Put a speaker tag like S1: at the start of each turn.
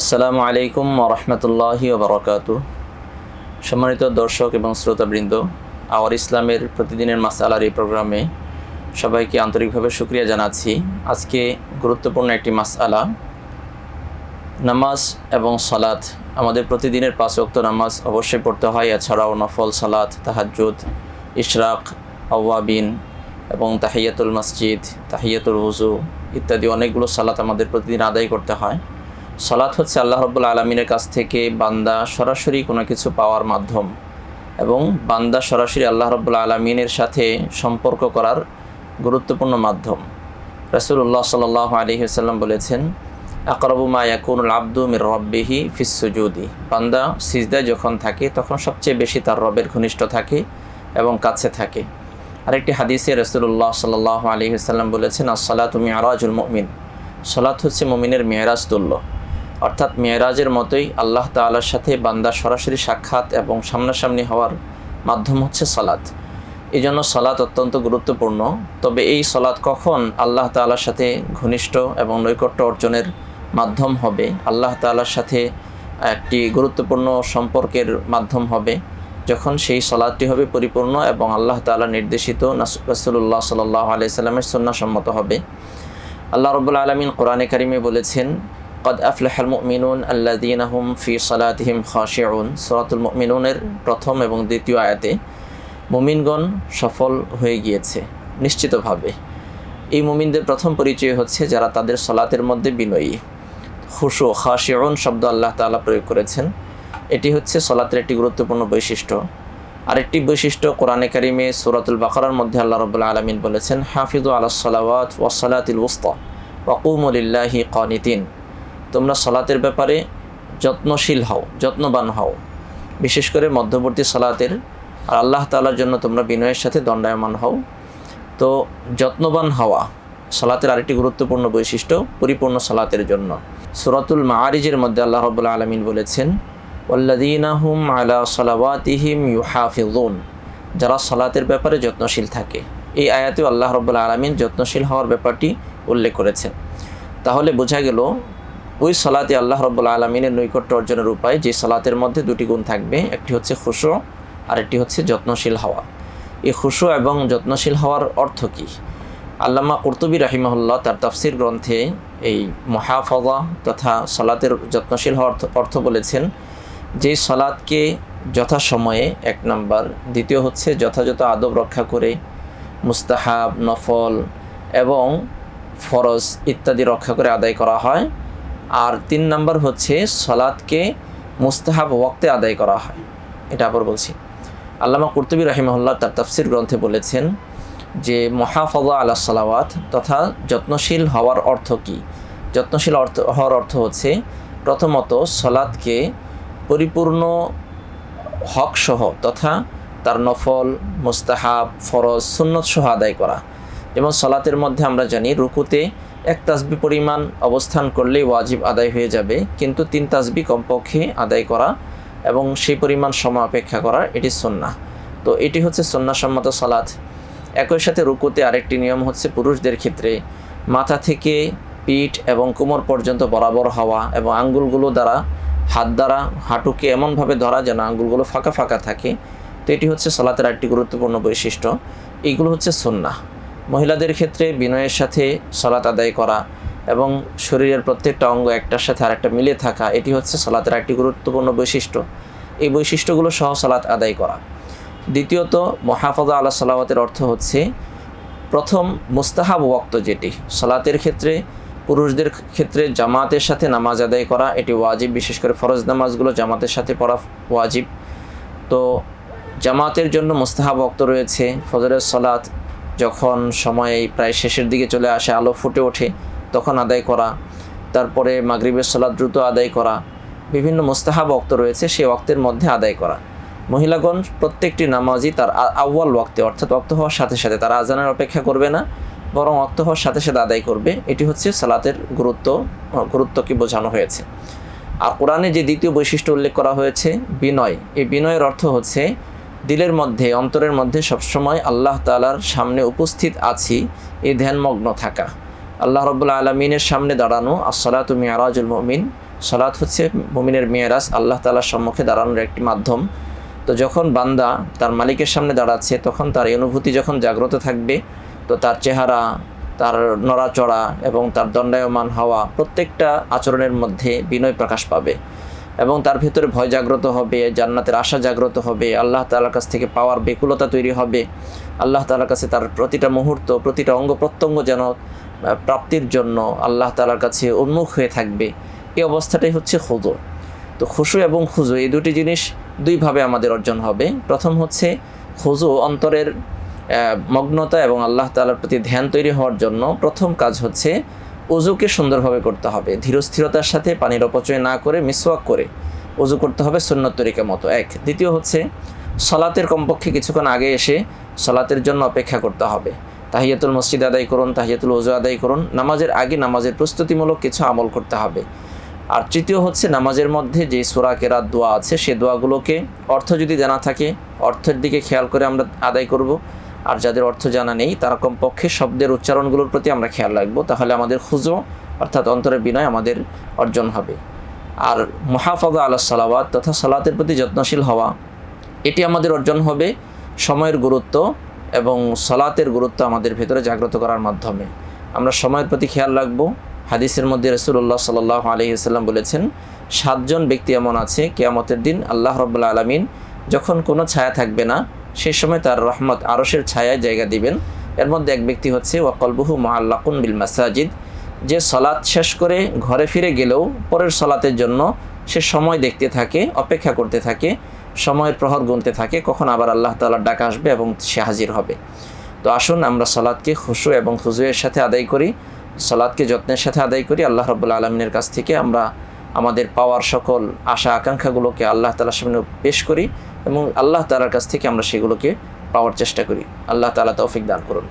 S1: আসসালামু আলাইকুম রহমতুল্লাহি ওবরাকাত সম্মানিত দর্শক এবং শ্রোতাবৃন্দ, আওয়ার ইসলামের প্রতিদিনের মাসালার এই প্রোগ্রামে সবাইকে আন্তরিকভাবে শুক্রিয়া জানাচ্ছি। আজকে গুরুত্বপূর্ণ একটি মাসআলা নামাজ এবং সালাত। আমাদের প্রতিদিনের পাঁচ ওয়াক্ত নামাজ অবশ্যই পড়তে হয়, এছাড়াও নফল সালাত, তাহাজ্জুদ, ইশরাক, আওয়াবিন এবং তাহিয়াতুল মসজিদ, তাহিয়াতুল উজু ইত্যাদি অনেকগুলো সালাত আমাদের প্রতিদিন আদায় করতে হয়। সালাত হচ্ছে আল্লাহ রব্বুল আলমিনের কাছ থেকে বান্দা সরাসরি কোনো কিছু পাওয়ার মাধ্যম এবং বান্দা সরাসরি আল্লাহ রব্বুল আলমিনের সাথে সম্পর্ক করার গুরুত্বপূর্ণ মাধ্যম। রসুল্লাহ সাল আলী সাল্লাম বলেছেন, আকরবু মা ইয়াকুনুল আব্দু মির রব্বিহি ফিসুজুদি বান্দা সিজদায় যখন থাকে, তখন সবচেয়ে বেশি তার রবের ঘনিষ্ঠ থাকে এবং কাছে থাকে। আরেকটি হাদিসে রসুল্লাহ সাল্লাহ আলী সাল্লাম বলেছেন আসসালাহ তুমি আরাজুল মমিন। সলাৎ হচ্ছে মমিনের মেয়েরাজ তুল্য। অর্থাৎ মেয়েরাজের মতোই আল্লাহ তাল্লার সাথে বান্দা সরাসরি সাক্ষাৎ এবং সামনাসামনি হওয়ার মাধ্যম হচ্ছে সলাৎ এই জন্য সলাৎ অত্যন্ত গুরুত্বপূর্ণ। তবে এই সলাৎ কখন আল্লাহ তাল্লার সাথে ঘনিষ্ঠ এবং নৈকট্য অর্জনের মাধ্যম হবে? আল্লাহ তাল্লার সাথে একটি গুরুত্বপূর্ণ সম্পর্কের মাধ্যম হবে, যখন সেই সলাদটি হবে পরিপূর্ণ এবং আল্লাহ তালা নির্দেশিত রসুল্লাহ সাল্লাহ আলাইসাল্লামের সন্ন্যাসম্মত হবে। আল্লাহ রবুল আলমিন কোরআনে কারিমে বলেছেন কদ আফলাহাল মুমিনুন আল্লাদিন হুম ফি সালাতিহিম খাশিউন সরাতুল মুমিনুনের প্রথম এবং দ্বিতীয় আয়াতে মুমিনগণ সফল হয়ে গিয়েছে, নিশ্চিতভাবে। এই মুমিনদের প্রথম পরিচয় হচ্ছে যারা তাদের সলাতের মধ্যে বিনয়ী। খুশু, খাশিউন শব্দ আল্লাহ তাআলা প্রয়োগ করেছেন। এটি হচ্ছে সলাতের একটি গুরুত্বপূর্ণ বৈশিষ্ট্য। আরেকটি বৈশিষ্ট্য কোরআনে কারিমে সুরাতুল বাকরার মধ্যে আল্লাহ রবুল্লা আলমিন বলেছেন হাফিজু আল্লাহ সালাওয়াত ওয়াসালাতিল উস্তা ওয়াকুমুলিল্লাহি কনিতিন তোমরা সলাতের ব্যাপারে যত্নশীল হও, যত্নবান হও। বিশেষ করে মধ্যবর্তী সলাতের। আর আল্লাহ তালার জন্য তোমরা বিনয়ের সাথে দণ্ডায়মান হও। তো যত্নবান হওয়া সলাতের আরেকটি গুরুত্বপূর্ণ বৈশিষ্ট্য, পরিপূর্ণ সলাতের জন্য। সুরাতুল মাআরিজের মধ্যে আল্লাহ রবুল্লা আলমিন বলেছেন ওল্লাদিনাহুম আলা সালাওয়াতিহিম ইউহাফিজুন যারা সলাতের ব্যাপারে যত্নশীল থাকে। এই আয়াতেও আল্লাহ রবুল্লা আলমিন যত্নশীল হওয়ার ব্যাপারটি উল্লেখ করেছেন। তাহলে বোঝা গেল ওই সালাতে আল্লাহ রব্বুল্লা আলমিনের নৈকট্য অর্জনের উপায় যে সালাতের মধ্যে দুটি গুণ থাকবে, একটি হচ্ছে খুশো আর একটি হচ্ছে যত্নশীল হওয়া। এই খুশো এবং যত্নশীল হওয়ার অর্থ কী? আল্লামা কর্তুবী রাহিমাহুল্লাহ তার তাফসির গ্রন্থে এই মহাফজা তথা সলাতের যত্নশীল হওয়ার অর্থ বলেছেন যে সলাদকে যথাসময়ে এক নাম্বার, দ্বিতীয় হচ্ছে যথাযথ আদব রক্ষা করে মুস্তাহাব, নফল এবং ফরজ ইত্যাদি রক্ষা করে আদায় করা হয়। আর তিন নাম্বার হচ্ছে সলাদকে মুস্তাহাব ওয়াক্তে আদায় করা হয়। এটা আবার বলছি। আল্লামা কুর্তুবী রাহিমহল্লা তার তাফসির গ্রন্থে বলেছেন যে মহাফজা আল্লাহ সালাওয়াত তথা যত্নশীল হওয়ার অর্থ কী? যত্নশীল অর্থ, হওয়ার অর্থ হচ্ছে প্রথমত সলাদকে পরিপূর্ণ হক সহ তথা তার নফল, মুস্তাহাব, ফরজ সুন্নত সহ আদায় করা। যেমন সলাতের মধ্যে আমরা জানি রুকুতে এক তাসবি পরিমাণ অবস্থান করলেই ওয়াজিব আদায় হয়ে যাবে, কিন্তু তিন তাসবি কমপক্ষে আদায় করা এবং সেই পরিমাণ সময় অপেক্ষা করা এটি সন্না তো এটি হচ্ছে সন্ন্যাসম্মত সলাৎ একই সাথে রুকুতে আরেকটি নিয়ম হচ্ছে পুরুষদের ক্ষেত্রে মাথা থেকে পিঠ এবং কোমর পর্যন্ত বরাবর হওয়া এবং আঙ্গুলগুলো দ্বারা, হাত দ্বারা হাঁটুকে এমনভাবে ধরা যেন আঙ্গুলগুলো ফাঁকা ফাঁকা থাকে। তো এটি হচ্ছে সলাতের একটি গুরুত্বপূর্ণ বৈশিষ্ট্য। এইগুলো হচ্ছে সন্না মহিলাদের ক্ষেত্রে বিনয়ের সাথে সলাত আদায় করা এবং শরীরের প্রত্যেকটা অঙ্গ একটার সাথে আরেকটা মিলে থাকা, এটি হচ্ছে সলাতের একটি গুরুত্বপূর্ণ বৈশিষ্ট্য। এই বৈশিষ্ট্যগুলো সহ সলাত আদায় করা। দ্বিতীয়ত, মহাফজা আল্লাহ সালাওয়াতের অর্থ হচ্ছে, প্রথম মুস্তাহাব ওয়াক্ত যেটি, সলাতের ক্ষেত্রে, পুরুষদের ক্ষেত্রে জামাতের সাথে নামাজ আদায় করা, এটি ওয়াজিব, বিশেষ করে ফরজ নামাজগুলো জামাতের সাথে পড়া ওয়াজিব। তো জামাতের জন্য মুস্তাহাব ওক্ত রয়েছে, ফজরের সলাত যখন সময় প্রায় শেষের দিকে চলে আসে, আলো ফুটে ওঠে, তখন আদায় করা। তারপরে মাগরিবের সলাদ দ্রুত আদায় করা। বিভিন্ন মুস্তাহাব অক্ত রয়েছে, সেই অক্তের মধ্যে আদায় করা। মহিলাগণ প্রত্যেকটি নামাজই তার আউ্য়াল ওয়াক্তে, অর্থাৎ অক্ত হওয়ার সাথে সাথে। তারা আজানের অপেক্ষা করবে না, বরং অক্ত হওয়ার সাথে সাথে আদায় করবে। এটি হচ্ছে সালাতের গুরুত্ব, গুরুত্বকে বোঝানো হয়েছে। আর কোরআনে যে দ্বিতীয় বৈশিষ্ট্য উল্লেখ করা হয়েছে, বিনয়। এই বিনয়ের অর্থ হচ্ছে দিলের মধ্যে, অন্তরের মধ্যে সবসময় আল্লাহ তালার সামনে উপস্থিত আছি, এই ধ্যানমগ্ন থাকা। আল্লাহ রবুল্লা আলমিনের সামনে দাঁড়ানো আসসালা তুমি আরাজুল মমিন, সালাত হচ্ছে মমিনের মেয়েরাজ আল্লাহ তালার সম্মুখে দাঁড়ানোর একটি মাধ্যম। তো যখন বান্দা তার মালিকের সামনে দাঁড়াচ্ছে, তখন তার এই অনুভূতি যখন জাগ্রত থাকবে, তো তার চেহারা, তার নড়াচড়া এবং তার দণ্ডায়মান হওয়া প্রত্যেকটা আচরণের মধ্যে বিনয় প্রকাশ পাবে। এবং তার ভিতরে ভয় জাগ্রত হবে, জান্নাতের আশা জাগ্রত হবে, আল্লাহ তালার কাছ থেকে পাওয়ার বেকুলতা তৈরি হবে। আল্লাহ তালার কাছে তার প্রতিটা মুহূর্ত, প্রতিটা অঙ্গ প্রত্যঙ্গ যেন প্রাপ্তির জন্য আল্লাহ তালার কাছে উন্মুখ হয়ে থাকবে। এই অবস্থাটাই হচ্ছে খুজো তো খুশু এবং খুজু, এই দুটি জিনিস দুইভাবে আমাদের অর্জন হবে। প্রথম হচ্ছে খুজু অন্তরের মগ্নতা এবং আল্লাহ তালার প্রতি ধ্যান তৈরি হওয়ার জন্য প্রথম কাজ হচ্ছে উজুকে সুন্দরভাবে করতে হবে। ধীরস্থিরতার সাথে পানির অপচয় না করে মিসওয়াক করে উজু করতে হবে সুন্নত তরিকা মতো। এক। দ্বিতীয় হচ্ছে, সলাতের কমপক্ষে কিছুক্ষণ আগে এসে সলাতের জন্য অপেক্ষা করতে হবে। তাহিয়াতুল মসজিদ আদায় করুন, তাহিয়াতুল উজু আদায় করুন। নামাজের আগে নামাজের প্রস্তুতিমূলক কিছু আমল করতে হবে। আর তৃতীয় হচ্ছে, নামাজের মধ্যে যে সুরা, কেরাত, দোয়া আছে, সে দোয়াগুলোকে অর্থ যদি জানা থাকে, অর্থের দিকে খেয়াল করে আমরা আদায় করব। আর যাদের অর্থ জানা নেই, তারা কমপক্ষে শব্দের উচ্চারণগুলোর প্রতি আমরা খেয়াল রাখব। তাহলে আমাদের খুঁজো অর্থাৎ অন্তরের বিনয় আমাদের অর্জন হবে। আর মহাফাজা আল্লাহ সালাওয়াত তথা সালাতের প্রতি যত্নশীল হওয়া, এটি আমাদের অর্জন হবে সময়ের গুরুত্ব এবং সালাতের গুরুত্ব আমাদের ভেতরে জাগ্রত করার মাধ্যমে। আমরা সময়ের প্রতি খেয়াল রাখব। হাদিসের মধ্যে রসুল্লাহ সাল্লাহ আলহিহাল্লাম বলেছেন, সাতজন ব্যক্তি এমন আছে, কেয়ামতের দিন আল্লাহ রব্লা আলমিন যখন কোনো ছায়া থাকবে না সেই সময় তার রহমত আরসের ছায়ায় জায়গা দিবেন। এর মধ্যে এক ব্যক্তি হচ্ছে ওয়াকলবুহু মাল্লাকুন বিল মাসাজিদ। যে সলাৎ শেষ করে ঘরে ফিরে গেলেও পরের সলাতের জন্য সে সময় দেখতে থাকে, অপেক্ষা করতে থাকে, সময়ের প্রহর গুনতে থাকে, কখন আবার আল্লাহ তালার ডাক আসবে এবং সে হাজির হবে। তো আসুন আমরা সলাদকে খুশু এবং খুজুয়ের সাথে আদায় করি সলাদকে যত্নের সাথে আদায় করি। আল্লাহ রব্বুল্লা আলমিনের কাছ থেকে আমরা আমাদের পাওয়ার সকল আশা আকাঙ্ক্ষাগুলোকে আল্লাহ তালার সামনে পেশ করি এবং আল্লাহ তালার কাছ থেকে আমরা সেগুলোকে পাওয়ার চেষ্টা করি। আল্লাহ তালা তৌফিক দান করুন।